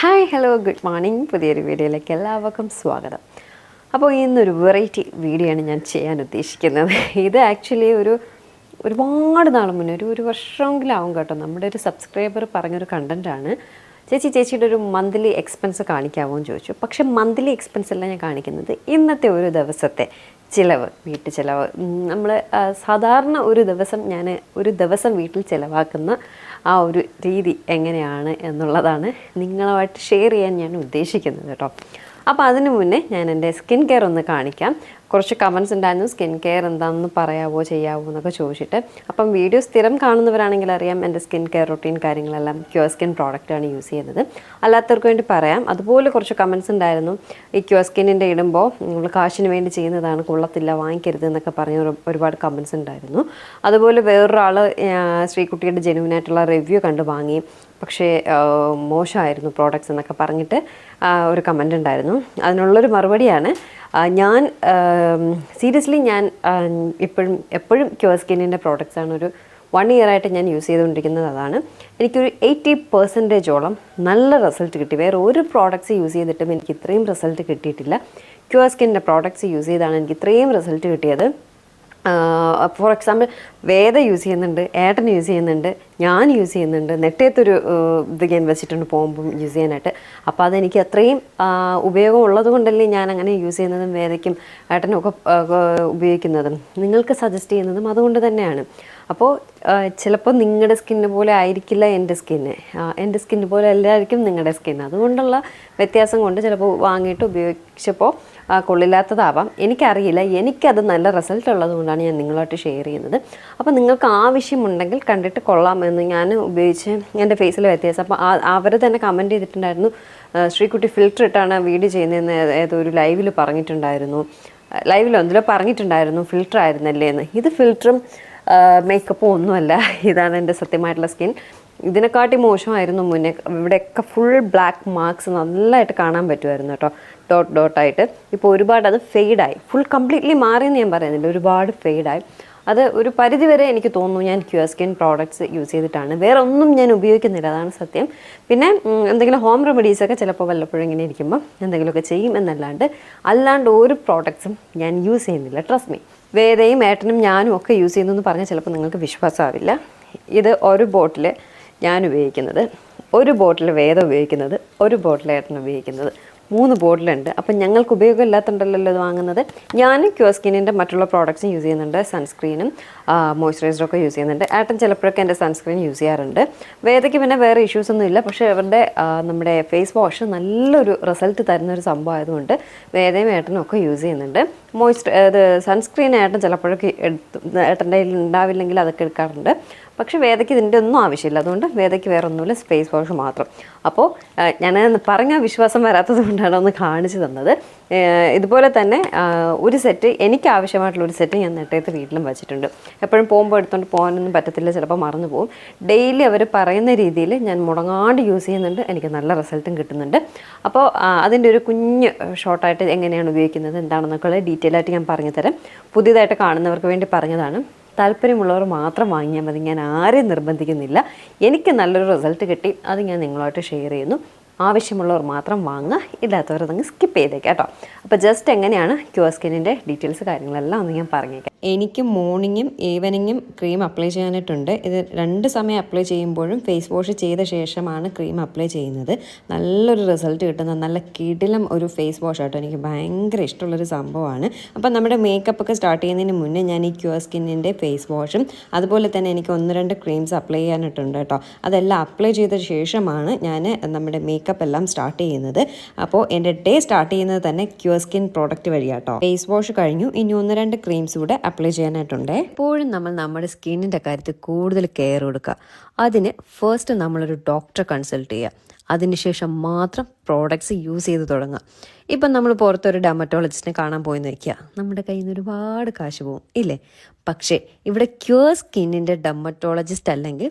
Hi hello good morning പുതിയൊരു വീഡിയോയിലേക്ക് എല്ലാവർക്കും സ്വാഗതം. അപ്പോൾ ഇന്നൊരു വെറൈറ്റി വീഡിയോ ആണ് ഞാൻ ചെയ്യാൻ ഉദ്ദേശിക്കുന്നത്. ഇത് ആക്ച്വലി ഒരു ഒരുപാട് നാൾ മുന്നേ ഒരു ഒരു വർഷമെങ്കിലാവും കേട്ടോ. നമ്മുടെ ഒരു സബ്സ്ക്രൈബർ പറഞ്ഞൊരു കണ്ടന്റാണ് ചേച്ചി ചേച്ചിയുടെ ഒരു മന്ത്ലി എക്സ്പെൻസ് കാണിക്കാമോ എന്ന് ചോദിച്ചു. പക്ഷെ മന്ത്ലി എക്സ്പെൻസ് അല്ല ഞാൻ കാണിക്കുന്നത്. ഇന്നത്തെ ഒരു ദിവസത്തെ ചിലവ് വീട്ടു ചിലവ്. നമ്മൾ സാധാരണ ഒരു ദിവസം ഞാൻ ഒരു ദിവസം വീട്ടിൽ ചിലവാക്കുന്ന ആ ഒരു രീതി എങ്ങനെയാണ് എന്നുള്ളതാണ് നിങ്ങളുമായിട്ട് ഷെയർ ചെയ്യാൻ ഞാൻ ഉദ്ദേശിക്കുന്നത് കേട്ടോ അപ്പോൾ അതിനു മുന്നേ ഞാൻ എന്റെ സ്കിൻ കെയർ ഒന്ന് കാണിക്കാം. കുറച്ച് കമൻസ് ഉണ്ടായിരുന്നു. സ്കിൻ കെയർ എന്താണെന്ന് പറയാവോ ചെയ്യാവോ എന്നൊക്കെ ചോദിച്ചിട്ട്. അപ്പം വീഡിയോ സ്ഥിരം കാണുന്നവരാണെങ്കിൽ അറിയാം എന്റെ സ്കിൻ കെയർ റൊട്ടീൻ കാര്യങ്ങളെല്ലാം ക്യൂർ സ്കിൻ പ്രോഡക്റ്റാണ് യൂസ് ചെയ്യുന്നത്. അല്ലാത്തവർക്ക് വേണ്ടി പറയാം. അതുപോലെ കുറച്ച് കമൻസ് ഉണ്ടായിരുന്നു. ഈ ക്യൂർ സ്കിന്നിന്റെ ഇടുമ്പോൾ നിങ്ങൾ കാശിന് വേണ്ടി ചെയ്യുന്നതാണ് കൊള്ളത്തില്ല വാങ്ങിക്കരുത് എന്നൊക്കെ പറഞ്ഞ ഒരുപാട് കമൻസ് ഉണ്ടായിരുന്നു. അതുപോലെ വേറൊരാൾ ശ്രീകുട്ടിയുടെ ജെനുവിനായിട്ടുള്ള റിവ്യൂ കണ്ട് വാങ്ങി. പക്ഷേ മോശമായിരുന്നു പ്രോഡക്റ്റ്സ് എന്നൊക്കെ പറഞ്ഞിട്ട് ഒരു കമന്റ് ഉണ്ടായിരുന്നു. അതിനുള്ളൊരു മറുപടിയാണ് ഞാൻ സീരിയസ്ലി ഞാൻ ഇപ്പോഴും എപ്പോഴും ക്യൂർ സ്കിന്നിന്റെ ആണ് ഒരു വൺ ഇയർ ആയിട്ട് ഞാൻ യൂസ് ചെയ്തുകൊണ്ടിരിക്കുന്നത് അതാണ്. എനിക്കൊരു എയ്റ്റി പെർസെന്റേജോളം നല്ല റിസൾട്ട് കിട്ടി. വേറെ ഒരു പ്രോഡക്റ്റ്സ് യൂസ് ചെയ്തിട്ടും എനിക്ക് ഇത്രയും റിസൾട്ട് കിട്ടിയിട്ടില്ല. ക്യൂർ പ്രോഡക്റ്റ്സ് യൂസ് ചെയ്താണ് എനിക്ക് ഇത്രയും റിസൾട്ട് കിട്ടിയത്. ഫോർ എക്സാമ്പിൾ വേദ യൂസ് ചെയ്യുന്നുണ്ട് ഏട്ടൻ യൂസ് ചെയ്യുന്നുണ്ട് ഞാൻ യൂസ് ചെയ്യുന്നുണ്ട് നെട്ടയത്തൊരു ഇത് ഞാൻ വെച്ചിട്ടുണ്ട് പോകുമ്പം യൂസ് ചെയ്യാനായിട്ട്. അപ്പോൾ അതെനിക്ക് അത്രയും ഉപയോഗം ഉള്ളത് കൊണ്ടല്ലേ ഞാൻ അങ്ങനെ യൂസ് ചെയ്യുന്നതും വേദയ്ക്കും ഏട്ടനും ഒക്കെ ഉപയോഗിക്കുന്നതും. നിങ്ങൾക്ക് സജസ്റ്റ് ചെയ്യുന്നതും അതുകൊണ്ട് തന്നെയാണ്. അപ്പോൾ ചിലപ്പോൾ നിങ്ങളുടെ സ്കിന്ന് പോലെ ആയിരിക്കില്ല എന്റെ സ്കിന്ന് എന്റെ സ്കിന്ന് പോലെ എല്ലാവർക്കും നിങ്ങളുടെ സ്കിന്ന് അതുകൊണ്ടുള്ള വ്യത്യാസം കൊണ്ട് ചിലപ്പോൾ വാങ്ങിയിട്ട് ഉപയോഗിച്ചപ്പോൾ കൊള്ളില്ലാത്തതാവാം. എനിക്കറിയില്ല. എനിക്കത് നല്ല റിസൾട്ട് ഉള്ളത് കൊണ്ടാണ് ഞാൻ നിങ്ങളായിട്ട് ഷെയർ ചെയ്യുന്നത്. അപ്പോൾ നിങ്ങൾക്ക് ആവശ്യമുണ്ടെങ്കിൽ കണ്ടിട്ട് കൊള്ളാമെന്ന് ഞാൻ ഉപയോഗിച്ച് എന്റെ ഫേസിൽ വ്യത്യാസം. അപ്പോൾ അവർ തന്നെ കമന്റ് ചെയ്തിട്ടുണ്ടായിരുന്നു. ശ്രീകുട്ടി ഫിൽറ്റർ ഇട്ടാണ് വീഡിയോ ചെയ്യുന്നതെന്ന് ഏതോ ഒരു ലൈവിൽ പറഞ്ഞിട്ടുണ്ടായിരുന്നു. ലൈവിലോ എന്തിലോ പറഞ്ഞിട്ടുണ്ടായിരുന്നു. ഫിൽറ്റർ ആയിരുന്നല്ലേ എന്ന് ഇത് ഫിൽറ്ററും മേക്കപ്പും ഒന്നുമല്ല. ഇതാണ് എന്റെ സത്യമായിട്ടുള്ള സ്കിൻ ഇതിനെക്കാട്ടി മോശമായിരുന്നു മുന്നേ ഇവിടെയൊക്കെ ഫുൾ ബ്ലാക്ക് മാർക്സ് നല്ലതായിട്ട് കാണാൻ പറ്റുമായിരുന്നു കേട്ടോ. ഡോട്ട് ഡോട്ടായിട്ട് ഇപ്പോൾ ഒരുപാട് അത് ഫെയ്ഡായി ഫുൾ കംപ്ലീറ്റ്ലി മാറിയെന്ന് ഞാൻ പറയുന്നില്ല. ഒരുപാട് ഫെയ്ഡായി അത് ഒരു പരിധിവരെ എനിക്ക് തോന്നുന്നു ഞാൻ ക്യൂർ സ്കിൻ പ്രോഡക്ട്സ് യൂസ് ചെയ്തിട്ടാണ്. വേറെ ഒന്നും ഞാൻ ഉപയോഗിക്കുന്നില്ല. അതാണ് സത്യം. പിന്നെ എന്തെങ്കിലും ഹോം റെമഡീസൊക്കെ ചിലപ്പോൾ വല്ലപ്പോഴും ഇങ്ങനെ ഇരിക്കുമ്പോൾ എന്തെങ്കിലുമൊക്കെ ചെയ്യും എന്നല്ലാണ്ട് അല്ലാണ്ട് ഒരു പ്രോഡക്ട്സും ഞാൻ യൂസ് ചെയ്യുന്നില്ല. ട്രസ്റ്റ് മീ വേദയും ഏട്ടനും ഞാനും ഒക്കെ യൂസ് ചെയ്യുന്നു എന്ന് പറഞ്ഞാൽ ചിലപ്പോൾ നിങ്ങൾക്ക് വിശ്വാസമാവില്ല. ഇത് ഒരു ബോട്ടിൽ ഞാൻ ഉപയോഗിക്കുന്നത്. ഒരു ബോട്ടിൽ വേദം ഉപയോഗിക്കുന്നത്. ഒരു ബോട്ടിൽ ഏട്ടൻ ഉപയോഗിക്കുന്നത്. മൂന്ന് ബോട്ടിലുണ്ട്. അപ്പം ഞങ്ങൾക്ക് ഉപയോഗമില്ലാത്തതുണ്ടല്ലോ ഇത് വാങ്ങുന്നത്. ഞാൻ ക്യൂർ സ്കിന്നിന്റെ മറ്റുള്ള പ്രോഡക്റ്റ്സും യൂസ് ചെയ്യുന്നുണ്ട്. സൺസ്ക്രീനും മോയ്സ്ചറൈസറും ഒക്കെ യൂസ് ചെയ്യുന്നുണ്ട്. ഏട്ടൻ ചിലപ്പോഴൊക്കെ എന്റെ സൺസ്ക്രീൻ യൂസ് ചെയ്യാറുണ്ട്. വേദയ്ക്ക് പിന്നെ വേറെ ഇഷ്യൂസ് ഒന്നും ഇല്ല. പക്ഷേ അവരുടെ നമ്മുടെ ഫേസ് വാഷ് നല്ലൊരു റിസൾട്ട് തരുന്ന ഒരു സംഭവം ആയതുകൊണ്ട് വേദയും ഏട്ടനും ഒക്കെ യൂസ് ചെയ്യുന്നുണ്ട്. മോയ്സ്ചർ അത് സൺസ്ക്രീൻ ഏട്ടൻ ചിലപ്പോഴൊക്കെ എടുത്ത് ഏട്ടന്റെ കയ്യിൽ ഉണ്ടാവില്ലെങ്കിൽ അതൊക്കെ എടുക്കാറുണ്ട്. പക്ഷേ വേദയ്ക്ക് ഇതിന്റെ ഒന്നും ആവശ്യമില്ല. അതുകൊണ്ട് വേദയ്ക്ക് വേറെ ഒന്നുമില്ല സ്പേസ് വാഷ് മാത്രം അപ്പോൾ ഞാൻ പറഞ്ഞ വിശ്വാസം വരാത്തത് കൊണ്ടാണ് ഒന്ന് കാണിച്ചു തന്നത്. ഇതുപോലെ തന്നെ ഒരു സെറ്റ് എനിക്ക് ആവശ്യമായിട്ടുള്ള ഒരു സെറ്റ് ഞാൻ നെട്ടയത്ത് വീട്ടിലും വെച്ചിട്ടുണ്ട്. എപ്പോഴും പോകുമ്പോൾ എടുത്തുകൊണ്ട് പോകാനൊന്നും പറ്റത്തില്ല ചിലപ്പോൾ മറന്നു പോകും. ഡെയിലി അവർ പറയുന്ന രീതിയിൽ ഞാൻ മുടങ്ങാണ്ട് യൂസ് ചെയ്യുന്നുണ്ട്. എനിക്ക് നല്ല റിസൾട്ടും കിട്ടുന്നുണ്ട്. അപ്പോൾ അതിന്റെ ഒരു കുഞ്ഞ് ഷോർട്ടായിട്ട് എങ്ങനെയാണ് ഉപയോഗിക്കുന്നത് എന്താണെന്നൊക്കെ ഡീറ്റെയിൽ ആയിട്ട് ഞാൻ പറഞ്ഞു തരാം പുതിയതായിട്ട് കാണുന്നവർക്ക് വേണ്ടി പറഞ്ഞതാണ്. താല്പര്യമുള്ളവർ മാത്രം വാങ്ങിയാൽ മതി. ഞാൻ ആരെയും നിർബന്ധിക്കുന്നില്ല. എനിക്ക് നല്ലൊരു റിസൾട്ട് കിട്ടി. അത് ഞാൻ നിങ്ങളുമായിട്ട് ഷെയർ ചെയ്യുന്നു. ആവശ്യമുള്ളവർ മാത്രം വാങ്ങുക ഇല്ലാത്തവർ അതങ്ങ് സ്കിപ്പ് ചെയ്തേക്കാം കേട്ടോ. അപ്പോൾ ജസ്റ്റ് എങ്ങനെയാണ് ക്യൂർ സ്കിന്നിന്റെ ഡീറ്റെയിൽസ് കാര്യങ്ങളെല്ലാം ഒന്ന് ഞാൻ പറഞ്ഞേക്കാം. എനിക്ക് മോർണിംഗും ഈവനിങ്ങും ക്രീം അപ്ലൈ ചെയ്യാനായിട്ടുണ്ട്. ഇത് രണ്ട് സമയം അപ്ലൈ ചെയ്യുമ്പോഴും ഫേസ് വാഷ് ചെയ്ത ശേഷമാണ് ക്രീം അപ്ലൈ ചെയ്യുന്നത്. നല്ലൊരു റിസൾട്ട് കിട്ടുന്ന നല്ല കിടിലം ഒരു ഫേസ് വാഷ് ആട്ടോ. എനിക്ക് ഭയങ്കര ഇഷ്ടമുള്ളൊരു സംഭവമാണ്. അപ്പം നമ്മുടെ മേക്കപ്പ് ഒക്കെ സ്റ്റാർട്ട് ചെയ്യുന്നതിന് മുന്നേ ഞാൻ ഈ ക്യൂർ സ്കിന്നിന്റെ ഫേസ് വാഷും അതുപോലെ തന്നെ എനിക്ക് ഒന്ന് രണ്ട് ക്രീംസ് അപ്ലൈ ചെയ്യാനായിട്ടുണ്ട് കേട്ടോ. അതെല്ലാം അപ്ലൈ ചെയ്ത ശേഷമാണ് ഞാൻ നമ്മുടെ മേക്കപ്പ് എല്ലാം സ്റ്റാർട്ട് ചെയ്യുന്നത്. അപ്പോൾ എന്റെ ഡേ സ്റ്റാർട്ട് ചെയ്യുന്നത് തന്നെ ക്യൂർ സ്കിൻ പ്രോഡക്റ്റ് വഴിയാട്ടോ. ഫേസ് വാഷ് കഴിഞ്ഞു. ഇനി ഒന്ന് രണ്ട് ക്രീംസ് കൂടെ അപ്ലൈ ചെയ്യാനായിട്ടുണ്ട്. എപ്പോഴും നമ്മൾ നമ്മുടെ സ്കിന്നിന്റെ കാര്യത്തിൽ കൂടുതൽ കെയർ കൊടുക്കുക. അതിന് ഫസ്റ്റ് നമ്മളൊരു ഡോക്ടറെ കൺസൾട്ട് ചെയ്യുക. അതിനുശേഷം മാത്രം പ്രോഡക്ട്സ് യൂസ് ചെയ്ത് തുടങ്ങുക. ഇപ്പം നമ്മൾ പുറത്തൊരു ഡെമറ്റോളജിസ്റ്റിനെ കാണാൻ പോയി നിൽക്കുക നമ്മുടെ കയ്യിൽ നിന്ന് ഒരുപാട് കാശ് പോകും ഇല്ലേ? പക്ഷേ ഇവിടെ ക്യൂർ സ്കിന്നിന്റെ ഡെമറ്റോളജിസ്റ്റ് അല്ലെങ്കിൽ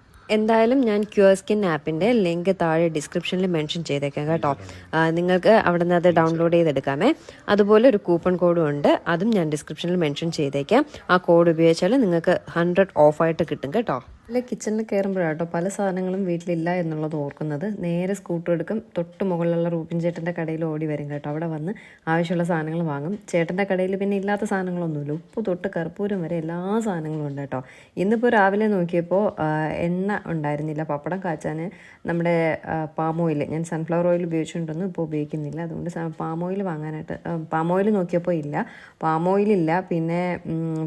എന്തായാലും ഞാൻ ക്യൂർ സ്കിൻ ആപ്പിന്റെ ലിങ്ക് താഴെ ഡിസ്ക്രിപ്ഷനിൽ മെൻഷൻ ചെയ്തേക്കാം കേട്ടോ. നിങ്ങൾക്ക് അവിടെ നിന്ന് അത് ഡൗൺലോഡ് ചെയ്തെടുക്കാമേ. അതുപോലെ ഒരു കൂപ്പൺ കോഡും ഉണ്ട്. അതും ഞാൻ ഡിസ്ക്രിപ്ഷനിൽ മെൻഷൻ ചെയ്തേക്കാം. ആ കോഡ് ഉപയോഗിച്ചാൽ നിങ്ങൾക്ക് ഹൺഡ്രഡ് ഓഫായിട്ട് കിട്ടും കേട്ടോ. അല്ല കിച്ചണിൽ കയറുമ്പോഴാട്ടോ പല സാധനങ്ങളും വീട്ടിലില്ല എന്നുള്ളത് ഓർക്കുന്നത്. നേരെ സ്കൂട്ടർ എടുക്കും. തൊട്ട് മുകളിലുള്ള റൂബിൻ ചേട്ടന്റെ കടയിൽ ഓടി വരും കേട്ടോ. അവിടെ വന്ന് ആവശ്യമുള്ള സാധനങ്ങൾ വാങ്ങും. ചേട്ടന്റെ കടയിൽ പിന്നെ ഇല്ലാത്ത സാധനങ്ങളൊന്നുമില്ല. ഉപ്പ് തൊട്ട് കർപ്പൂരം വരെ എല്ലാ സാധനങ്ങളും ഉണ്ട് കേട്ടോ. ഇന്നിപ്പോൾ രാവിലെ നോക്കിയപ്പോൾ എണ്ണ ഉണ്ടായിരുന്നില്ല. പപ്പടം കാച്ചാൻ നമ്മുടെ പാം ഓയിൽ ഞാൻ സൺഫ്ലവർ ഓയിൽ ഉപയോഗിച്ചിട്ടുണ്ടെന്ന് ഇപ്പോൾ ഉപയോഗിക്കുന്നില്ല. അതുകൊണ്ട് പാം ഓയിൽ വാങ്ങാനായിട്ട് പാം ഓയിൽ നോക്കിയപ്പോൾ ഇല്ല. പാം ഇല്ല. പിന്നെ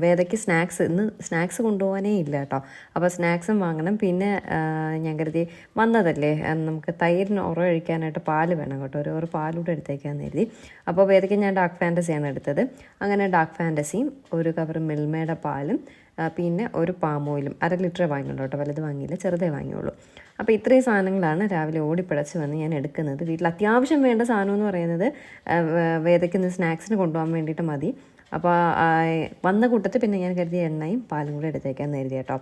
വേദയ്ക്ക് സ്നാക്സ് ഇന്ന് സ്നാക്സ് കൊണ്ടുപോകാനേ ഇല്ല കേട്ടോ. അപ്പോൾ സ്നാക്സും വാങ്ങണം. പിന്നെ ഞാൻ കരുതി വന്നതല്ലേ നമുക്ക് തൈരിന് ഉറ ഒഴിക്കാനായിട്ട് പാൽ വേണം കേട്ടോ. ഒരു ഒരു പാലൂടെ എടുത്തേക്കാന്ന് കരുതി. അപ്പോൾ വേദയ്ക്ക് ഞാൻ ഡാർക്ക് ഫാന്റസിയാണ് എടുത്തത്. അങ്ങനെ ഡാർക്ക് ഫാന്റസിയും ഒരു കവർ മിൽമയുടെ പാലും പിന്നെ ഒരു പാം ഓയിലും അര ലിറ്റർ വാങ്ങിയുള്ളൂ കേട്ടോ. വലുത് വാങ്ങിയില്ല ചെറുതേ വാങ്ങിയുള്ളൂ. അപ്പോൾ ഇത്രയും സാധനങ്ങളാണ് രാവിലെ ഓടിപ്പിടച്ച് വന്ന് ഞാൻ എടുക്കുന്നത്. വീട്ടിൽ അത്യാവശ്യം വേണ്ട സാധനം എന്ന് പറയുന്നത് വേദയ്ക്കുന്ന വേദയ്ക്ക് സ്നാക്സിന് കൊണ്ടുപോകാൻ വേണ്ടിയിട്ട് മതി. അപ്പോൾ വന്ന കൂട്ടത്തിൽ പിന്നെ ഞാൻ കരുതിയ എണ്ണയും പാലും കൂടി എടുത്തേക്കാൻ കരുതി കേട്ടോ.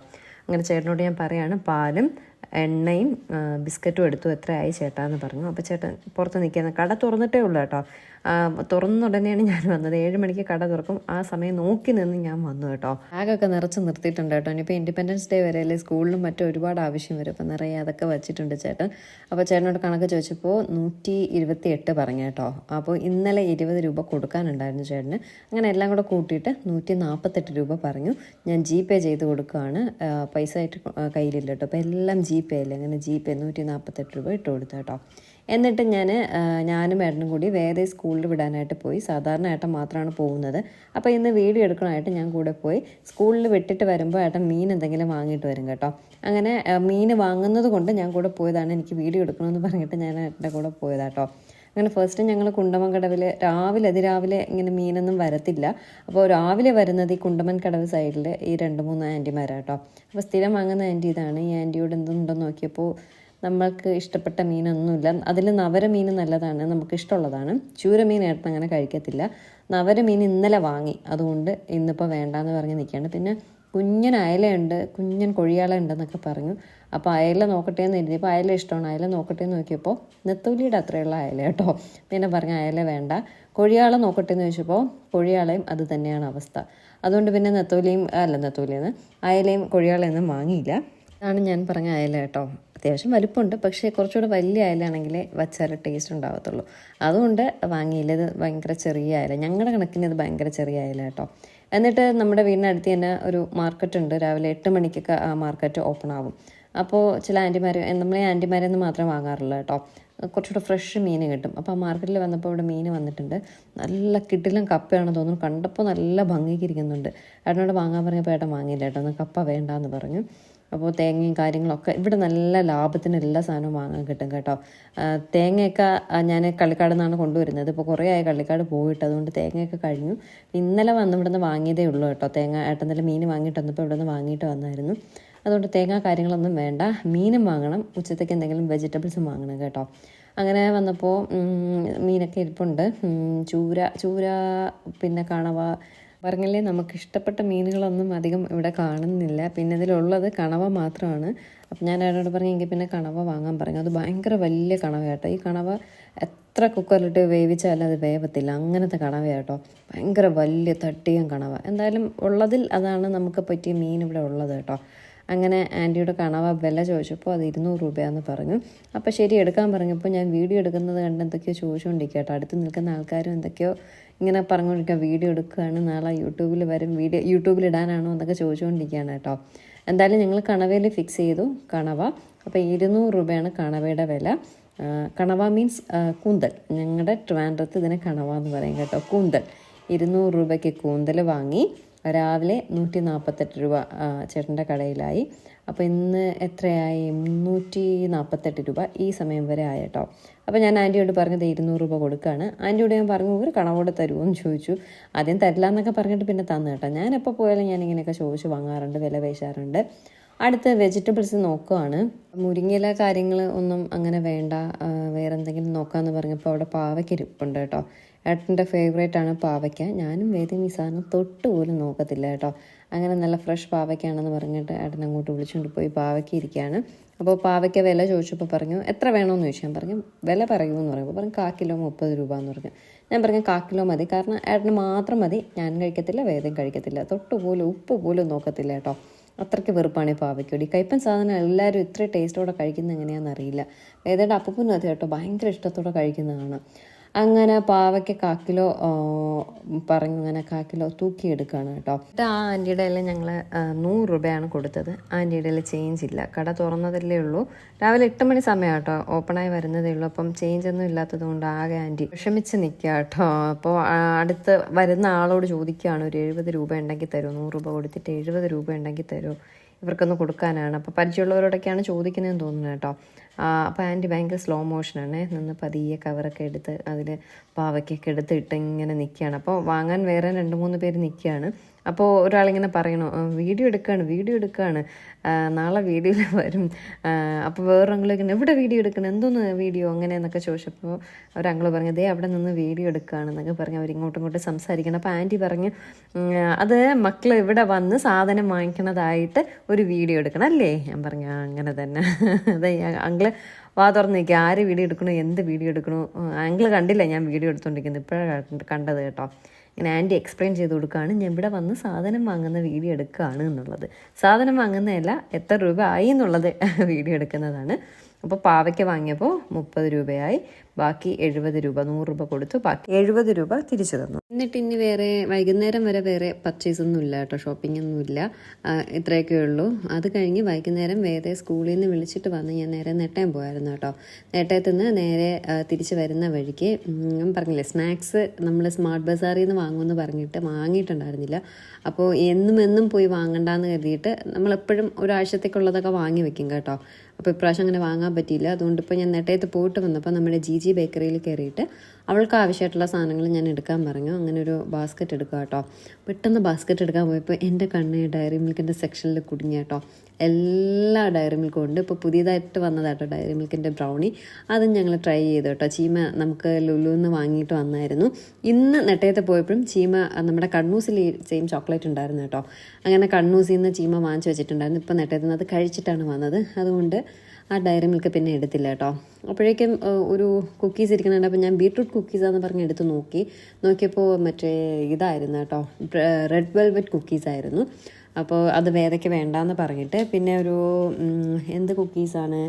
അങ്ങനെ ചേട്ടനോട് ഞാൻ പറയാണ് പാലും എണ്ണയും ബിസ്ക്കറ്റും എടുത്തു. എത്രയായി ചേട്ടാ എന്ന് പറഞ്ഞു. അപ്പോൾ ചേട്ടൻ പുറത്ത് നിൽക്കുന്ന കട തുറന്നിട്ടേ ഉള്ളൂ കേട്ടോ. തുറന്ന ഉടനെയാണ് ഞാൻ വന്നത്. ഏഴ് മണിക്ക് കട തുറക്കും. ആ സമയം നോക്കി നിന്ന് ഞാൻ വന്നു കേട്ടോ. ബാഗൊക്കെ നിറച്ച് നിർത്തിയിട്ടുണ്ട് കേട്ടോ. ഇനിയിപ്പോൾ ഇൻഡിപെൻഡൻസ് ഡേ വരെ അല്ലേ സ്കൂളിലും മറ്റും ഒരുപാട് ആവശ്യം വരും. അപ്പോൾ നിറയെ അതൊക്കെ വെച്ചിട്ടുണ്ട് ചേട്ടൻ. അപ്പോൾ ചേട്ടനോട് കണക്ക് ചോദിച്ചപ്പോൾ നൂറ്റി ഇരുപത്തി എട്ട് പറഞ്ഞു കേട്ടോ. അപ്പോൾ ഇന്നലെ ഇരുപത് രൂപ കൊടുക്കാനുണ്ടായിരുന്നു ചേട്ടന്. അങ്ങനെ എല്ലാം കൂടെ കൂട്ടിയിട്ട് നൂറ്റി നാൽപ്പത്തെട്ട് രൂപ പറഞ്ഞു. ഞാൻ ജി പേ ചെയ്ത് കൊടുക്കുകയാണ്. പൈസ ആയിട്ട് കയ്യിലില്ല കേട്ടോ. അപ്പോൾ എല്ലാം ജി പേ അല്ലേ? അങ്ങനെ ജി പേ നൂറ്റി നാൽപ്പത്തെട്ട് രൂപ ഇട്ട് കൊടുത്തു കേട്ടോ. എന്നിട്ട് ഞാൻ ഞാനും ഏട്ടനും കൂടി വേറെ സ്കൂളിൽ വിടാനായിട്ട് പോയി. സാധാരണ ഏട്ടൻ മാത്രമാണ് പോകുന്നത്. അപ്പോൾ ഇന്ന് വീഡിയോ എടുക്കണമായിട്ട് ഞാൻ കൂടെ പോയി. സ്കൂളിൽ വിട്ടിട്ട് വരുമ്പോൾ ഏട്ടൻ മീൻ എന്തെങ്കിലും വാങ്ങിയിട്ട് വരും കേട്ടോ. അങ്ങനെ മീൻ വാങ്ങുന്നത് കൊണ്ട് ഞാൻ കൂടെ പോയതാണ്. എനിക്ക് വീഡിയോ എടുക്കണമെന്ന് പറഞ്ഞിട്ട് ഞാൻ ഏട്ടന്റെ കൂടെ പോയതാട്ടോ അങ്ങനെ ഫസ്റ്റ് ഞങ്ങൾ കുണ്ടമൻ കടവിൽ രാവിലെ അതിരാവിലെ ഇങ്ങനെ മീനൊന്നും വരത്തില്ല. അപ്പോൾ രാവിലെ വരുന്നത് ഈ കുണ്ടമൻ കടവ് സൈഡിൽ ഈ രണ്ട് മൂന്ന് ആന്റിമാരാണ് കേട്ടോ അപ്പോൾ സ്ഥിരം വാങ്ങുന്ന ആന്റി ഇതാണ്. ഈ ആന്റിയോട് എന്തുണ്ടെന്ന് നോക്കിയപ്പോൾ നമ്മൾക്ക് ഇഷ്ടപ്പെട്ട മീനൊന്നുമില്ല. അതിൽ നവര മീൻ നല്ലതാണ് നമുക്ക് ഇഷ്ടമുള്ളതാണ്. ചൂരമീൻ ഏട്ടൻ അങ്ങനെ കഴിക്കത്തില്ല. നവര മീൻ ഇന്നലെ വാങ്ങി. അതുകൊണ്ട് ഇന്നിപ്പോൾ വേണ്ടാന്ന് പറഞ്ഞ് നിൽക്കുകയാണ് പിന്നെ കുഞ്ഞൻ അയലയുണ്ട് കുഞ്ഞൻ കൊഴിയാള ഉണ്ടെന്നൊക്കെ പറഞ്ഞു. അപ്പോൾ അയല നോക്കട്ടെ എന്ന് എഴുതിയപ്പോൾ അയല ഇഷ്ടമാണ്. അയല നോക്കട്ടെ എന്ന് നോക്കിയപ്പോൾ നെത്തോലിയുടെ അത്രയുള്ള അയല കേട്ടോ. പിന്നെ പറഞ്ഞ അയല വേണ്ട. കൊഴിയാള നോക്കട്ടെ എന്ന് ചോദിച്ചപ്പോൾ കൊഴിയാളയും അത് തന്നെയാണ് അവസ്ഥ. അതുകൊണ്ട് പിന്നെ നെത്തോലിയും അല്ല നെത്തോലിയെന്ന് അയലയും കൊഴിയാളയൊന്നും വാങ്ങിയില്ല. അതാണ് ഞാൻ പറഞ്ഞ അയല കേട്ടോ. അത്യാവശ്യം വലിപ്പമുണ്ട്. പക്ഷേ കുറച്ചുകൂടെ വലിയ അയലാണെങ്കിലേ വച്ചാൽ ടേസ്റ്റ് ഉണ്ടാകത്തുള്ളൂ അതുകൊണ്ട് വാങ്ങിയില്ല. ഇത് ഭയങ്കര ചെറിയ അയല. ഞങ്ങളുടെ കണക്കിന് ഇത് ഭയങ്കര ചെറിയ അയല കേട്ടോ. എന്നിട്ട് നമ്മുടെ വീടിനടുത്ത് തന്നെ ഒരു മാർക്കറ്റ് ഉണ്ട്. രാവിലെ എട്ട് മണിക്കൊക്കെ ആ മാർക്കറ്റ് ഓപ്പൺ ആവും. അപ്പോൾ ചില ആന്റിമാർ നമ്മളെ ആന്റിമാരിൽ നിന്ന് മാത്രമേ വാങ്ങാറുള്ളൂ കേട്ടോ. കുറച്ചുകൂടെ ഫ്രഷ് മീൻ കിട്ടും. അപ്പോൾ ആ മാർക്കറ്റിൽ വന്നപ്പോൾ ഇവിടെ മീൻ വന്നിട്ടുണ്ട്. നല്ല കിട്ടിലും കപ്പയാണെന്ന് തോന്നുന്നു. കണ്ടപ്പോൾ നല്ല ഭംഗിക്ക് ഇരിക്കുന്നുണ്ട്. ഏട്ടനോട് വാങ്ങാൻ പറഞ്ഞപ്പോൾ ഏട്ടൻ വാങ്ങിയില്ല ഏട്ടൻ കപ്പ വേണ്ടാന്ന് പറഞ്ഞു. അപ്പോൾ തേങ്ങയും കാര്യങ്ങളൊക്കെ ഇവിടെ നല്ല ലാഭത്തിന് എല്ലാ സാധനവും വാങ്ങാൻ കിട്ടും കേട്ടോ. തേങ്ങയൊക്കെ ഞാൻ കള്ളിക്കാട് നിന്നാണ് കൊണ്ടുവരുന്നത്. ഇപ്പോൾ കുറേ ആയി കള്ളിക്കാട് പോയിട്ട് അതുകൊണ്ട് തേങ്ങയൊക്കെ കഴിഞ്ഞു. ഇന്നലെ വന്ന് ഇവിടെ നിന്ന് വാങ്ങിയതേ ഉള്ളൂ കേട്ടോ. തേങ്ങ ഏട്ടൻ നല്ല മീൻ വാങ്ങിയിട്ട് വന്നപ്പോൾ ഇവിടെ നിന്ന് വാങ്ങിയിട്ട് വന്നായിരുന്നു. അതുകൊണ്ട് തേങ്ങ കാര്യങ്ങളൊന്നും വേണ്ട. മീനും വാങ്ങണം. ഉച്ചത്തേക്ക് എന്തെങ്കിലും വെജിറ്റബിൾസും വാങ്ങണം കേട്ടോ. അങ്ങനെ വന്നപ്പോൾ മീനൊക്കെ ഇരിപ്പുണ്ട്. ചൂര ചൂര പിന്നെ കണവ പറഞ്ഞില്ലേ നമുക്ക് ഇഷ്ടപ്പെട്ട മീനുകളൊന്നും അധികം ഇവിടെ കാണുന്നില്ല. പിന്നെ ഇതിലുള്ളത് കണവ മാത്രമാണ്. അപ്പം ഞാൻ അയാളോട് പറഞ്ഞു എങ്കിൽ പിന്നെ കണവ വാങ്ങാൻ പറഞ്ഞു. അത് ഭയങ്കര വലിയ കണവ ഈ കണവ എത്ര കുക്കറിലിട്ട് വേവിച്ചാലും അത് വേവത്തില്ല. അങ്ങനത്തെ കണവ കേട്ടോ. ഭയങ്കര വലിയ തട്ടിയും കണവ. എന്തായാലും ഉള്ളതിൽ അതാണ് നമുക്ക് പറ്റിയ മീൻ ഇവിടെ ഉള്ളത് കേട്ടോ. അങ്ങനെ ആന്റിയുടെ കണവ വില ചോദിച്ചപ്പോൾ അത് ഇരുന്നൂറ് രൂപയാന്ന് പറഞ്ഞു. അപ്പോൾ ശരി എടുക്കാൻ പറഞ്ഞപ്പോൾ ഞാൻ വീഡിയോ എടുക്കുന്നത് കണ്ട് എന്തൊക്കെയോ ചോദിച്ചുകൊണ്ടിരിക്കുക കേട്ടോ. അടുത്ത് നിൽക്കുന്ന ആൾക്കാരും എന്തൊക്കെയോ ഇങ്ങനെ പറഞ്ഞുകൊണ്ടിരിക്കുക വീഡിയോ എടുക്കുകയാണ് നാളെ യൂട്യൂബിൽ വരും വീഡിയോ യൂട്യൂബിൽ ഇടാനാണോ എന്നൊക്കെ ചോദിച്ചുകൊണ്ടിരിക്കുകയാണ് കേട്ടോ. എന്തായാലും ഞങ്ങൾ കണവയിൽ ഫിക്സ് ചെയ്തു കണവ. അപ്പോൾ ഇരുന്നൂറ് രൂപയാണ് കണവയുടെ വില. കണവ മീൻസ് കൂന്തൽ. ഞങ്ങളുടെ ട്രിവാൻഡ്രത്ത് ഇതിനെ കണവ എന്ന് പറയും കേട്ടോ കൂന്തൽ. ഇരുന്നൂറ് രൂപയ്ക്ക് കൂന്തൽ വാങ്ങി. രാവിലെ നൂറ്റി നാൽപ്പത്തെട്ട് രൂപ ചേട്ടന്റെ കടയിലായി. അപ്പോൾ ഇന്ന് എത്രയായി? മുന്നൂറ്റി നാൽപ്പത്തെട്ട് രൂപ ഈ സമയം വരെ ആയ കേട്ടോ അപ്പോൾ ഞാൻ ആന്റിയോട് പറഞ്ഞത് ഇരുന്നൂറ് രൂപ കൊടുക്കുകയാണ് ആന്റിയോട് ഞാൻ പറഞ്ഞു ഒരു കണവോട് തരുമോ എന്ന് ചോദിച്ചു. ആദ്യം തരില്ല എന്നൊക്കെ പറഞ്ഞിട്ട് പിന്നെ തന്നു കേട്ടോ. ഞാൻ എപ്പോൾ പോയാലും ഞാൻ ഇങ്ങനെയൊക്കെ ചോദിച്ച് വാങ്ങാറുണ്ട് വില പേശാറുണ്ട്. അടുത്ത് വെജിറ്റബിൾസ് നോക്കുവാണ്. മുരിങ്ങയില കാര്യങ്ങൾ ഒന്നും അങ്ങനെ വേണ്ട വേറെ എന്തെങ്കിലും നോക്കാമെന്ന് പറഞ്ഞപ്പോൾ അവിടെ പാവയ്ക്ക ഇരിപ്പുണ്ട് കേട്ടോ. ഏട്ടന്റെ ഫേവറേറ്റ് ആണ് പാവയ്ക്ക. ഞാനും വേദി ഈ സാധനം തൊട്ട് പോലും നോക്കത്തില്ല കേട്ടോ. അങ്ങനെ നല്ല ഫ്രഷ് പാവയ്ക്കാണെന്ന് പറഞ്ഞിട്ട് ഏട്ടൻ അങ്ങോട്ട് വിളിച്ചുകൊണ്ട് പോയി പാവയ്ക്ക ഇരിക്കുകയാണ് അപ്പോൾ പാവയ്ക്ക വില ചോദിച്ചപ്പോൾ പറഞ്ഞു എത്ര വേണമെന്ന് ചോദിച്ചു? ഞാൻ പറഞ്ഞു വില പറയൂ എന്ന് പറയുമ്പോൾ പറഞ്ഞു കാ കിലോ മുപ്പത് രൂപ എന്ന് പറഞ്ഞു. ഞാൻ പറഞ്ഞു കാ കിലോ മതി. കാരണം ഏട്ടന് മാത്രം മതി. ഞാൻ കഴിക്കത്തില്ല വേദം കഴിക്കത്തില്ല. തൊട്ട് പോലും ഉപ്പ് പോലും നോക്കത്തില്ല കേട്ടോ. അത്രയ്ക്ക് വെറുപ്പാണ് ഈ പാവയ്ക്കൊടി കയ്പ്പൻ സാധനം എല്ലാവരും ഇത്ര ടേസ്റ്റോടെ കഴിക്കുന്നത് എങ്ങനെയാണെന്ന് അറിയില്ല. വേദയുടെ അപ്പൂപ്പനും അത് കേട്ടോ ഭയങ്കര ഇഷ്ടത്തോടെ കഴിക്കുന്നതാണ്. അങ്ങനെ പാവയ്ക്ക് കാക്കിലോ പറഞ്ഞു അങ്ങനെ കാക്കിലോ തൂക്കിയെടുക്കുകയാണ് കേട്ടോ. എന്നിട്ട് ആ ആന്റിയുടെ എല്ലാം ഞങ്ങൾ നൂറ് രൂപയാണ് കൊടുത്തത്. ആന്റിയുടെ എല്ലാം ചേഞ്ച് ഇല്ല. കട തുറന്നതല്ലേ ഉള്ളൂ. രാവിലെ എട്ട് മണി സമയം കേട്ടോ. ഓപ്പണായി വരുന്നതേ ഉള്ളൂ. അപ്പം ചേഞ്ച് ഒന്നും ഇല്ലാത്തത് കൊണ്ട് ആകെ ആന്റി വിഷമിച്ച് നിൽക്കുക കേട്ടോ. അപ്പോൾ അടുത്ത് വരുന്ന ആളോട് ചോദിക്കുകയാണ് ഒരു എഴുപത് രൂപ ഉണ്ടെങ്കിൽ തരുമോ നൂറ് രൂപ കൊടുത്തിട്ട് എഴുപത് രൂപ ഉണ്ടെങ്കിൽ തരുമോ ഇവർക്കൊന്ന് കൊടുക്കാനാണ്. അപ്പോൾ പരിചയമുള്ളവരോടൊക്കെയാണ് ചോദിക്കുന്നതെന്ന് തോന്നുന്നു കേട്ടോ. അപ്പോൾ ആന്റി ഭയങ്കര സ്ലോ മോഷനാണ് നിന്ന് പതിയെ കവറൊക്കെ എടുത്ത് അതിൽ പാവയ്ക്കൊക്കെ എടുത്തിട്ട് ഇങ്ങനെ നിൽക്കുകയാണ് അപ്പോൾ വാങ്ങാൻ വേറെ രണ്ട് മൂന്ന് പേര് നിൽക്കുകയാണ് അപ്പോൾ ഒരാളിങ്ങനെ പറയണു "ആ, വീഡിയോ എടുക്കുകയാണ് വീഡിയോ എടുക്കുകയാണ് നാളെ വീഡിയോയിൽ വരും. അപ്പോൾ വേറൊരാൾ ഇങ്ങനെ എവിടെ വീഡിയോ എടുക്കണം? എന്തോന്ന് വീഡിയോ? അങ്ങനെ എന്നൊക്കെ ചോദിച്ചപ്പോൾ ഒരങ്ങൾ പറഞ്ഞു ദേ അവിടെ നിന്ന് വീഡിയോ എടുക്കുകയാണ് എന്നൊക്കെ പറഞ്ഞ് അവർ ഇങ്ങോട്ടും ഇങ്ങോട്ടും സംസാരിക്കണം. അപ്പോൾ ആന്റി പറഞ്ഞു അത് മക്കൾ ഇവിടെ വന്ന് സാധനം വാങ്ങിക്കണതായിട്ട് ഒരു വീഡിയോ എടുക്കണം അല്ലേ? ഞാൻ പറഞ്ഞു അങ്ങനെ തന്നെ. അതെ അങ്കിൾ വാ തുറന്ന് നിൽക്കുക ആര് വീഡിയോ എടുക്കണോ എന്ത് വീഡിയോ എടുക്കണോ? അങ്കിൾ കണ്ടില്ല ഞാൻ വീഡിയോ എടുത്തുകൊണ്ടിരിക്കുന്നത് ഇപ്പോഴാണ് കണ്ടത് കേട്ടോ. ഇങ്ങനെ ആന്റി എക്സ്പ്ലെയിൻ ചെയ്ത് കൊടുക്കുകയാണ്. ഞാൻ ഇവിടെ വന്ന് സാധനം വാങ്ങുന്ന വീഡിയോ എടുക്കുകയാണ് എന്നുള്ളത്. സാധനം വാങ്ങുന്നതല്ല എത്ര രൂപ ആയി എന്നുള്ളത് വീഡിയോ എടുക്കുന്നതാണ്. അപ്പോൾ പാവയ്ക്ക് വാങ്ങിയപ്പോൾ മുപ്പത് രൂപയായി. ബാക്കി എഴുപത് രൂപ നൂറ് രൂപ കൊടുത്തു ബാക്കി എഴുപത് രൂപ തിരിച്ചു തന്നു. എന്നിട്ട് ഇനി വേറെ വൈകുന്നേരം വരെ വേറെ പർച്ചേസ് ഒന്നും ഇല്ല കേട്ടോ ഷോപ്പിംഗ് ഒന്നും ഇല്ല. ഇത്രയൊക്കെ ഉള്ളൂ. അത് കഴിഞ്ഞ് വൈകുന്നേരം വേറെ സ്കൂളിൽ നിന്ന് വിളിച്ചിട്ട് വന്ന് ഞാൻ നേരെ നെട്ടയം പോയായിരുന്നു കേട്ടോ. നെട്ടയത്ത് നിന്ന് നേരെ തിരിച്ചു വരുന്ന വഴിക്ക് ഞാൻ പറഞ്ഞില്ലേ സ്നാക്സ് നമ്മൾ സ്മാർട്ട് ബസാറിൽ നിന്ന് വാങ്ങുമെന്ന് പറഞ്ഞിട്ട് വാങ്ങിയിട്ടുണ്ടായിരുന്നില്ല. അപ്പോൾ എന്നും എന്നും പോയി വാങ്ങണ്ടെന്ന് കരുതിയിട്ട് നമ്മളെപ്പോഴും ഒരാഴ്ചത്തേക്കുള്ളതൊക്കെ വാങ്ങി വെക്കും കേട്ടോ. അപ്പോൾ ഇപ്രാവശ്യം അങ്ങനെ വാങ്ങാൻ പറ്റിയില്ല. അതുകൊണ്ട് ഇപ്പോൾ ഞാൻ നെട്ടയത്ത് പോയിട്ട് വന്നപ്പോൾ നമ്മുടെ ജി ജി ബേക്കറിയിൽ കയറിയിട്ട് അവൾക്ക് ആവശ്യമായിട്ടുള്ള സാധനങ്ങൾ ഞാൻ എടുക്കാൻ പറഞ്ഞു. അങ്ങനെ ഒരു ബാസ്ക്കറ്റ് എടുക്കുക കേട്ടോ. പെട്ടെന്ന് ബാസ്ക്കറ്റ് എടുക്കാൻ പോയപ്പോൾ എന്റെ കണ്ണ് ഡയറി മിൽക്കിന്റെ സെക്ഷനിൽ കുടുങ്ങി കേട്ടോ. എല്ലാ ഡയറി മിൽക്കും ഉണ്ട്. ഇപ്പോൾ പുതിയതായിട്ട് വന്നതാട്ടോ ഡയറി മിൽക്കിന്റെ ബ്രൗണി അതും ഞങ്ങൾ ട്രൈ ചെയ്തു കേട്ടോ. ചീമ നമുക്ക് ലുലുന്ന് വാങ്ങിയിട്ട് വന്നായിരുന്നു. ഇന്ന് നെട്ടയത്ത് പോയപ്പോഴും ചീമ നമ്മുടെ കണ്ണൂസിൽ സെയിം ചോക്ലേറ്റ് ഉണ്ടായിരുന്നു കേട്ടോ. അങ്ങനെ കണ്ണൂസിൽ നിന്ന് ചീമ വാങ്ങിച്ചു വെച്ചിട്ടുണ്ടായിരുന്നു. ഇപ്പോൾ നെട്ടയത്ത് നിന്ന് അത് കഴിച്ചിട്ടാണ് വന്നത്. അതുകൊണ്ട് ആ ഡയറി മിൽക്ക് പിന്നെ എടുത്തില്ല കേട്ടോ അപ്പോഴേക്കും ഒരു കുക്കീസ് ഇരിക്കുന്നുണ്ട്. അപ്പോൾ ഞാൻ ബീട്രൂട്ട് കുക്കീസാന്ന് പറഞ്ഞ് എടുത്ത് നോക്കി. നോക്കിയപ്പോൾ മറ്റേ ഇതായിരുന്നു കേട്ടോ റെഡ് വെൽവെറ്റ് കുക്കീസ് ആയിരുന്നു. അപ്പോൾ അത് വേദയ്ക്ക് വേണ്ടാന്ന് പറഞ്ഞിട്ട് പിന്നെ ഒരു എന്ത് കുക്കീസാണ്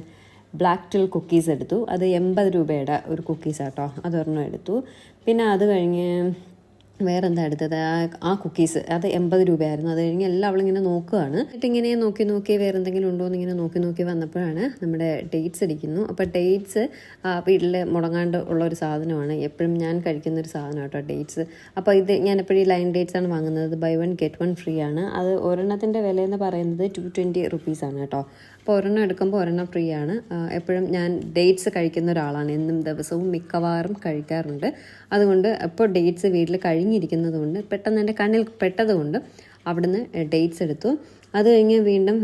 ബ്ലാക്ക് ടിൽ കുക്കീസ് എടുത്തു. അത് എൺപത് രൂപയുടെ ഒരു കുക്കീസ് ആട്ടോ അതൊരെണ്ണം എടുത്തു. പിന്നെ അത് കഴിഞ്ഞ് വേറെ എന്താ എടുത്തത്? ആ- ആ കുക്കീസ് അത് എൺപത് രൂപയായിരുന്നു. അത് കഴിഞ്ഞ് എല്ലാം അവളിങ്ങനെ നോക്കുകയാണ് എന്നിട്ട് ഇങ്ങനെ നോക്കി നോക്കി വേറെ എന്തെങ്കിലും ഉണ്ടോ എന്ന് ഇങ്ങനെ നോക്കി നോക്കി വന്നപ്പോഴാണ് നമ്മുടെ ഡേറ്റ്സ് അടിക്കുന്നു അപ്പോൾ ഡേറ്റ്സ് വീട്ടിൽ മുടങ്ങാണ്ട് ഉള്ള ഒരു സാധനമാണ്. എപ്പോഴും ഞാൻ കഴിക്കുന്ന ഒരു സാധനം കേട്ടോ ഡേറ്റ്സ് അപ്പോൾ ഇത് ഞാൻ എപ്പോഴും ലൈൻ ഡേറ്റ്സ് ആണ് വാങ്ങുന്നത്. Buy one get one free ആണ്. അത് ഒരെണ്ണത്തിന്റെ വില എന്ന് പറയുന്നത് ടു ട്വന്റി റുപ്പീസാണ് കേട്ടോ. അപ്പോൾ ഒരെണ്ണം എടുക്കുമ്പോൾ ഒരെണ്ണം ഫ്രീ ആണ്. എപ്പോഴും ഞാൻ ഡേറ്റ്സ് കഴിക്കുന്ന ഒരാളാണ്. എന്നും ദിവസവും മിക്കവാറും കഴിക്കാറുണ്ട്. അതുകൊണ്ട് ഇപ്പോൾ ഡേറ്റ്സ് വീട്ടിൽ കഴിഞ്ഞിരിക്കുന്നതുകൊണ്ട് പെട്ടെന്ന് എന്റെ കണ്ണിൽ പെട്ടതുകൊണ്ട് അവിടുന്ന് ഡേറ്റ്സ് എടുത്തു. അത് കഴിഞ്ഞ് വീണ്ടും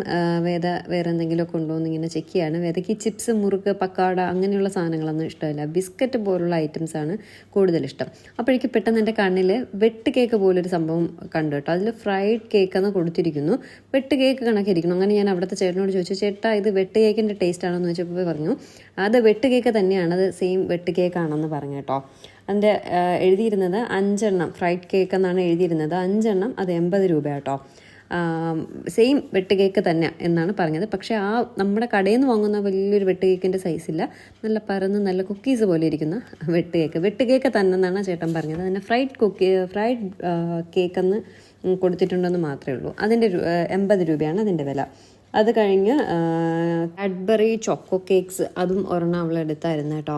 വേദ വേറെ എന്തെങ്കിലുമൊക്കെ കൊണ്ടുവന്ന് ഇങ്ങനെ ചെക്ക് ചെയ്യാണ്. വേദയ്ക്ക് ചിപ്സ് മുറുക്ക് പക്കാട അങ്ങനെയുള്ള സാധനങ്ങളൊന്നും ഇഷ്ടമല്ല. ബിസ്ക്കറ്റ് പോലുള്ള ഐറ്റംസ് ആണ് കൂടുതൽ ഇഷ്ടം. അപ്പോഴേക്ക് പെട്ടെന്ന് എന്റെ കണ്ണിൽ വെട്ട് കേക്ക് പോലൊരു സംഭവം കണ്ടു കേട്ടോ. അതിൽ ഫ്രൈഡ് കേക്ക് എന്ന് കൊടുത്തിരിക്കുന്നു. വെട്ട് കേക്ക് കണക്കിരിക്കുന്നു. അങ്ങനെ ഞാൻ അവിടുത്തെ ചേട്ടനോട് ചോദിച്ചു ചേട്ടാ ഇത് വെട്ട് കേക്കിന്റെ ടേസ്റ്റ് ആണോ എന്ന് ചോദിച്ചപ്പോൾ പറഞ്ഞു അത് വെട്ട് കേക്ക് തന്നെയാണ്. അത് സെയിം വെട്ട് കേക്ക് ആണെന്ന് പറഞ്ഞു കേട്ടോ. അതിന്റെ എഴുതിയിരുന്നത് അഞ്ചെണ്ണം. ഫ്രൈഡ് കേക്ക് എന്നാണ് എഴുതിയിരുന്നത്. അഞ്ചെണ്ണം അത് എൺപത് രൂപ കേട്ടോ. സെയിം വെട്ട് കേക്ക് തന്നെ എന്നാണ് പറഞ്ഞത്. പക്ഷേ ആ നമ്മുടെ കടയിൽ നിന്ന് വാങ്ങുന്ന വലിയൊരു വെട്ട് കേക്കിന്റെ സൈസില്ല നല്ല പരന്ന് നല്ല കുക്കീസ് പോലെ ഇരിക്കുന്ന വെട്ട് കേക്ക് വെട്ട് കേക്ക് തന്നെ എന്നാണ് ചേട്ടൻ പറഞ്ഞത് അതിന്റെ ഫ്രൈഡ് കുക്കി ഫ്രൈഡ് കേക്കെന്ന് കൊടുത്തിട്ടുണ്ടെന്ന് മാത്രമേ ഉള്ളൂ. അതിന്റെ എൺപത് രൂപയാണ് അതിന്റെ വില. അത് കഴിഞ്ഞ് കാഡ്ബറി ചോക്കോ കേക്ക്സ് അതും ഒരെണ്ണം അവൾ എടുത്തായിരുന്നു കേട്ടോ.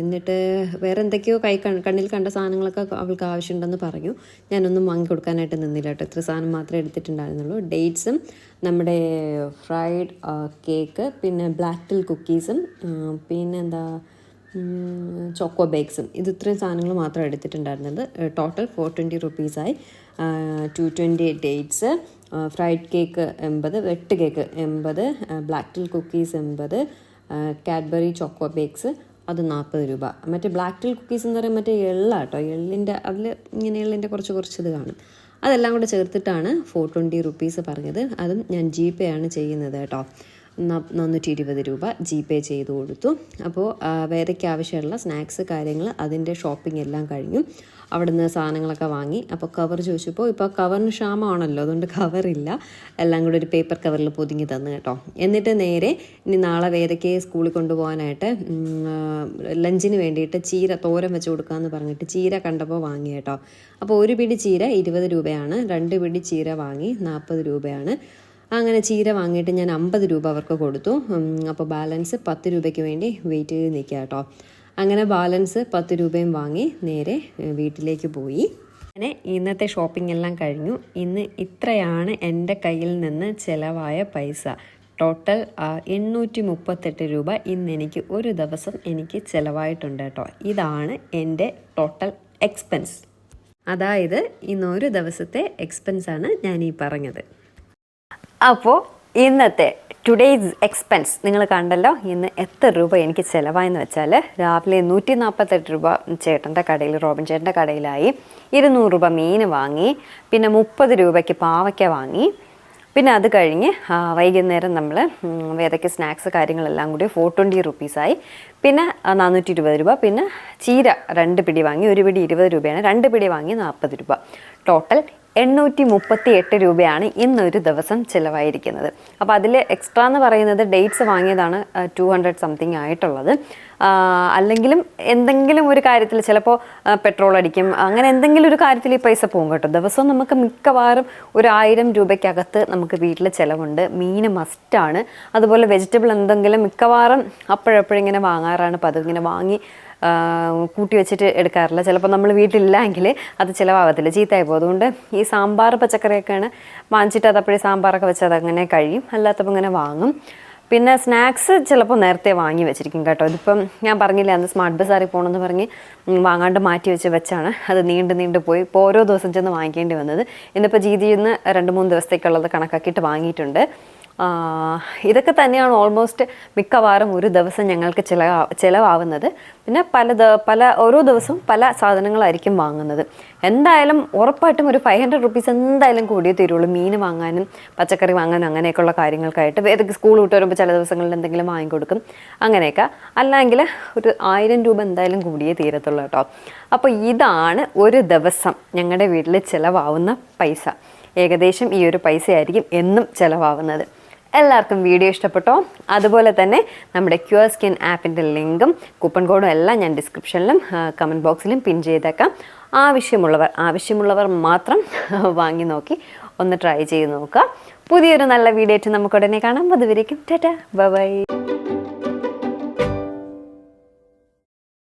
എന്നിട്ട് വേറെ എന്തൊക്കെയോ കൈ കണ്ണിൽ കണ്ട സാധനങ്ങളൊക്കെ അവൾക്ക് ആവശ്യമുണ്ടെന്ന് പറഞ്ഞു. ഞാനൊന്നും വാങ്ങി കൊടുക്കാനായിട്ട് നിന്നില്ല കേട്ടോ. ഇത്ര സാധനം മാത്രമേ എടുത്തിട്ടുണ്ടായിരുന്നുള്ളൂ. ഡേറ്റ്സും നമ്മുടെ ഫ്രൈഡ് കേക്ക് പിന്നെ ബ്ലാക്ക് ടിൽ കുക്കീസും പിന്നെ എന്താ ചോക്കോ ബേക്സും ഇത് ഇത്രയും സാധനങ്ങൾ മാത്രം എടുത്തിട്ടുണ്ടായിരുന്നത്. Total four twenty റുപ്പീസായി two twenty dates fried cake എൺപത് വെട്ട് കേക്ക് എൺപത് ബ്ലാക്ക് ടിൽ കുക്കീസ് എൺപത് കാഡ്ബറി ചോക്കോ ബേക്സ് അത് നാൽപ്പത് രൂപ. മറ്റേ ബ്ലാക്ക് ടിൽ കുക്കീസ് എന്ന് പറയുമ്പോൾ മറ്റേ എള്ള കേട്ടോ എള്ളിന്റെ അതിൽ ഇങ്ങനെ എള്ളിന്റെ കുറച്ച് കുറച്ച് ഇത് കാണും. അതെല്ലാം കൂടെ ചേർത്തിട്ടാണ് ഫോർ ട്വന്റി റുപ്പീസ് പറഞ്ഞത്. അതും ഞാൻ ജി പേ ആണ് ചെയ്യുന്നത് കേട്ടോ. നാനൂറ്റി ഇരുപത് രൂപ ജി പേ ചെയ്ത് കൊടുത്തു. അപ്പോൾ വേദയ്ക്ക് ആവശ്യമുള്ള സ്നാക്സ് കാര്യങ്ങൾ അതിന്റെ ഷോപ്പിംഗ് എല്ലാം കഴിഞ്ഞു. അവിടുന്ന് സാധനങ്ങളൊക്കെ വാങ്ങി. അപ്പോൾ കവർ ചോദിച്ചപ്പോൾ ഇപ്പോൾ കവറിന് ക്ഷാമമാണല്ലോ അതുകൊണ്ട് കവറില്ല എല്ലാം കൂടി ഒരു പേപ്പർ കവറിൽ പൊതിഞ്ഞ് തന്നു കേട്ടോ. എന്നിട്ട് നേരെ ഇനി നാളെ വേദയ്ക്ക് സ്കൂളിൽ കൊണ്ടുപോകാനായിട്ട് ലഞ്ചിന് വേണ്ടിയിട്ട് ചീര തോരൻ വെച്ച് കൊടുക്കാമെന്ന് പറഞ്ഞിട്ട് ചീര കണ്ടപ്പോൾ വാങ്ങി കേട്ടോ. അപ്പോൾ ഒരു പിടി ചീര ഇരുപത് രൂപയാണ്. രണ്ട് പിടി ചീര വാങ്ങി നാൽപ്പത് രൂപയാണ്. അങ്ങനെ ചീര വാങ്ങിയിട്ട് ഞാൻ അമ്പത് രൂപ അവർക്ക് കൊടുത്തു. അപ്പോൾ ബാലൻസ് പത്ത് രൂപയ്ക്ക് വേണ്ടി വെയിറ്റ് ചെയ്ത് നിൽക്കുക കേട്ടോ. അങ്ങനെ ബാലൻസ് പത്ത് രൂപയും വാങ്ങി നേരെ വീട്ടിലേക്ക് പോയി. അങ്ങനെ ഇന്നത്തെ ഷോപ്പിംഗ് എല്ലാം കഴിഞ്ഞു. ഇന്ന് ഇത്രയാണ് എന്റെ കയ്യിൽ നിന്ന് ചിലവായ പൈസ. ടോട്ടൽ എണ്ണൂറ്റി മുപ്പത്തെട്ട് രൂപ ഇന്ന് എനിക്ക് ഒരു ദിവസം എനിക്ക് ചിലവായിട്ടുണ്ട് കേട്ടോ. ഇതാണ് എന്റെ ടോട്ടൽ എക്സ്പെൻസ്. അതായത് ഇന്ന് ഒരു ദിവസത്തെ എക്സ്പെൻസാണ് ഞാൻ ഈ പറഞ്ഞത്. അപ്പോൾ ഇന്നത്തെ ടുഡേയ്സ് എക്സ്പെൻസ് നിങ്ങൾ കണ്ടല്ലോ ഇന്ന് എത്ര രൂപ എനിക്ക് ചിലവായെന്ന് വെച്ചാൽ രാവിലെ നൂറ്റി നാൽപ്പത്തെട്ട് രൂപ ചേട്ടന്റെ കടയിൽ റോബിൻ ചേട്ടന്റെ കടയിലായി. ഇരുന്നൂറ് രൂപ മീൻ വാങ്ങി പിന്നെ മുപ്പത് രൂപയ്ക്ക് പാവയ്ക്ക വാങ്ങി. പിന്നെ അത് കഴിഞ്ഞ് വൈകുന്നേരം നമ്മൾ വേദയ്ക്ക് സ്നാക്സ് കാര്യങ്ങളെല്ലാം കൂടി ഫോർ ട്വന്റി റുപ്പീസായി പിന്നെ നാനൂറ്റി ഇരുപത് രൂപ. പിന്നെ ചീര രണ്ട് പിടി വാങ്ങി ഒരു പിടി ഇരുപത് രൂപയാണ്. രണ്ട് പിടി വാങ്ങി നാൽപ്പത് രൂപ. ടോട്ടൽ എണ്ണൂറ്റി മുപ്പത്തി എട്ട് രൂപയാണ് ഇന്നൊരു ദിവസം ചിലവായിരിക്കുന്നത്. അപ്പോൾ അതിൽ എക്സ്ട്രാ എന്ന് പറയുന്നത് ഡേറ്റ്സ് വാങ്ങിയതാണ് ടു ഹൺഡ്രഡ് സംതിങ് ആയിട്ടുള്ളത്. അല്ലെങ്കിലും എന്തെങ്കിലും ഒരു കാര്യത്തിൽ ചിലപ്പോൾ പെട്രോൾ അടിക്കും. അങ്ങനെ എന്തെങ്കിലും ഒരു കാര്യത്തിൽ ഈ പൈസ പോകും കേട്ടോ. ദിവസവും നമുക്ക് മിക്കവാറും ഒരു ആയിരം രൂപയ്ക്കകത്ത് നമുക്ക് വീട്ടിൽ ചിലവുണ്ട്. മീൻ മസ്റ്റാണ് അതുപോലെ വെജിറ്റബിൾ എന്തെങ്കിലും മിക്കവാറും അപ്പോഴപ്പോഴിങ്ങനെ വാങ്ങാറാണ്. പതിവ് ഇങ്ങനെ വാങ്ങി കൂട്ടി വെച്ചിട്ട് എടുക്കാറില്ല. ചിലപ്പോൾ നമ്മൾ വീട്ടിലില്ലെങ്കിൽ അത് ചിലവാകത്തില്ല ചീത്തയായി പോകും. അതുകൊണ്ട് ഈ സാമ്പാർ പച്ചക്കറിയൊക്കെയാണ്. വാങ്ങിച്ചിട്ട് അത് അപ്പോഴേ സാമ്പാറൊക്കെ വെച്ച് അതങ്ങനെ കഴിയും. അല്ലാത്തപ്പോൾ ഇങ്ങനെ വാങ്ങും. പിന്നെ സ്നാക്സ് ചിലപ്പോൾ നേരത്തെ വാങ്ങി വെച്ചിരിക്കും കേട്ടോ. ഇതിപ്പം ഞാൻ പറഞ്ഞില്ല അന്ന് സ്മാർട്ട് ബസാറിൽ പോകണമെന്ന് പറഞ്ഞ് വാങ്ങാണ്ട് മാറ്റി വെച്ച് വെച്ചാണ് അത് നീണ്ട് നീണ്ട് പോയി. ഇപ്പോൾ ഓരോ ദിവസം ചെന്ന് വാങ്ങിക്കേണ്ടി വന്നത്. ഇന്നിപ്പോൾ ജീതിയിൽ നിന്ന് രണ്ട് മൂന്ന് ദിവസത്തേക്കുള്ളത് കണക്കാക്കിയിട്ട് വാങ്ങിയിട്ടുണ്ട്. ഇതൊക്കെ തന്നെയാണ് ഓൾമോസ്റ്റ് മിക്കവാറും ഒരു ദിവസം ഞങ്ങൾക്ക് ചിലവാ ചിലവാകുന്നത്. പിന്നെ പല പല ഓരോ ദിവസവും പല സാധനങ്ങളായിരിക്കും വാങ്ങുന്നത്. എന്തായാലും ഉറപ്പായിട്ടും ഒരു ഫൈവ് ഹൺഡ്രഡ് റുപ്പീസ് എന്തായാലും കൂടിയേ തീരുള്ളൂ. മീൻ വാങ്ങാനും പച്ചക്കറി വാങ്ങാനും അങ്ങനെയൊക്കെയുള്ള കാര്യങ്ങൾക്കായിട്ട് ഏതൊക്കെ സ്കൂൾ വിട്ട് വരുമ്പോൾ ചില ദിവസങ്ങളിൽ എന്തെങ്കിലും വാങ്ങിക്കൊടുക്കും. അങ്ങനെയൊക്കെ. അല്ലെങ്കിൽ ഒരു ആയിരം രൂപ എന്തായാലും കൂടിയേ തീരത്തുള്ളൂ കേട്ടോ. അപ്പോൾ ഇതാണ് ഒരു ദിവസം ഞങ്ങളുടെ വീട്ടിൽ ചിലവാവുന്ന പൈസ. ഏകദേശം ഈ ഒരു പൈസയായിരിക്കും എന്നും ചിലവാവുന്നത്. എല്ലാവർക്കും വീഡിയോ ഇഷ്ടപ്പെട്ടോ? അതുപോലെ തന്നെ നമ്മുടെ ക്യൂർ സ്കിൻ ആപ്പിന്റെ ലിങ്കും കൂപ്പൺ കോഡും എല്ലാം ഞാൻ ഡിസ്ക്രിപ്ഷനിലും കമന്റ് ബോക്സിലും പിൻ ചെയ്തേക്കാം. ആവശ്യമുള്ളവർ ആവശ്യമുള്ളവർ മാത്രം വാങ്ങി നോക്കി ഒന്ന് ട്രൈ ചെയ്ത് നോക്കുക. പുതിയൊരു നല്ല വീഡിയോ ആയിട്ട് നമുക്ക് ഉടനെ കാണാം. അതുവരേക്കും ടാറ്റ. ബൈ.